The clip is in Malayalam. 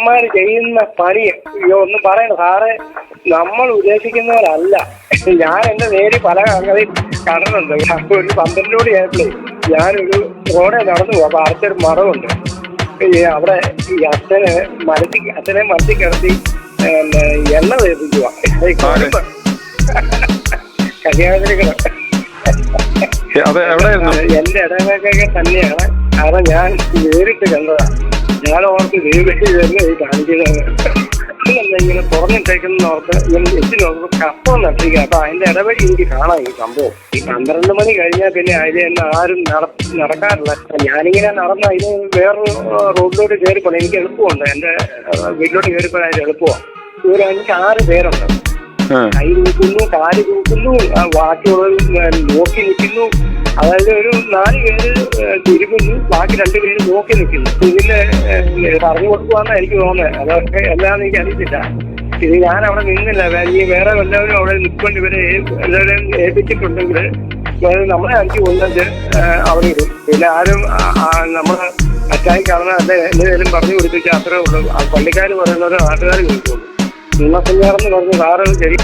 അവന്മാര് ചെയ്യുന്ന പണി അയ്യോ ഒന്നും പറയണ്ട. സാറേ നമ്മൾ ഉദ്ദേശിക്കുന്നവരല്ല. ഞാൻ എന്റെ നേരി പല കടന്നുണ്ട് അപ്പൊ ഒരു പന്ത്രണ്ടോട് ആയപ്പോഴേ ഞാനൊരു റോഡിൽ നടന്നു പോകും അപ്പൊ അടുത്തൊരു മറവുണ്ട് അവിടെ ഈ അച്ഛനെ മരത്തി അച്ഛനെ മരത്തി കിടത്തി എണ്ണ വേപ്പിക്കുക കല്യാണത്തിലേക്ക് എന്റെ ഇടവേക്കൊക്കെ തന്നെയാണ്. കാരണം ഞാൻ നേരിട്ട് കണ്ടതാ ഞാൻ ഓർക്ക് ദൈവം ഇതല്ലേ ഈ കാണിക്കുന്നത് ഇതല്ല ഇങ്ങനെ തുറന്നിട്ടേക്കുന്ന ഓർത്ത് ഇങ്ങനെ എത്തി നോക്കുമ്പോൾ കപ്പ നട്ടിരിക്കുക. അപ്പൊ അതിന്റെ ഇടവഴി എനിക്ക് കാണാം ഈ സംഭവം. ഈ പന്ത്രണ്ട് മണി കഴിഞ്ഞാൽ പിന്നെ അതിലെ തന്നെ ആരും നട- നടക്കാറില്ല. ഞാനിങ്ങനെ നടന്ന അതിന് വേറൊരു റോഡിലോട്ട് കയറിപ്പോൾ എനിക്ക് എളുപ്പമുണ്ട്. എന്റെ വീട്ടിലോട്ട് കയറിപ്പോൾ അതിന് എളുപ്പമാണ്. ഒരു അഞ്ച് ആറ് പേരുണ്ട്. കൈ തൂക്കുന്നു കാൽ തൂക്കുന്നു ബാക്കിയുള്ളവർ നോക്കി നിൽക്കുന്നു. അതായത് ഒരു നാല് പേര് തിരുമുന്നു ബാക്കി രണ്ട് പേര് നോക്കി നിൽക്കുന്നു. ഇതിന്റെ പറഞ്ഞു കൊടുക്കുവാന്നാ എനിക്ക് തോന്നുന്നത്. അതൊക്കെ എല്ലാം എനിക്ക് അറിയത്തില്ല. ഇത് ഞാൻ അവിടെ നിന്നില്ല ഇനി വേറെ എല്ലാവരും അവിടെ നിൽക്കൊണ്ട് ഇവരെ എല്ലാവരെയും ഏൽപ്പിച്ചിട്ടുണ്ടെങ്കിൽ നമ്മളെ അഞ്ച് കൊന്നിട്ട് അവിടെ ഇടും. പിന്നെ ആരും നമ്മളെ അറ്റായി കാണുന്ന അല്ലെ എന്തെങ്കിലും പറഞ്ഞു കൊടുത്തിട്ട് അത്രേ ഉള്ളൂ. പള്ളിക്കാർ പറയുന്നവരെ നാട്ടുകാർ ചോദിക്കുള്ളൂ നിന്നസഞ്ചാരം എന്ന് പറഞ്ഞു സാറ് ശരി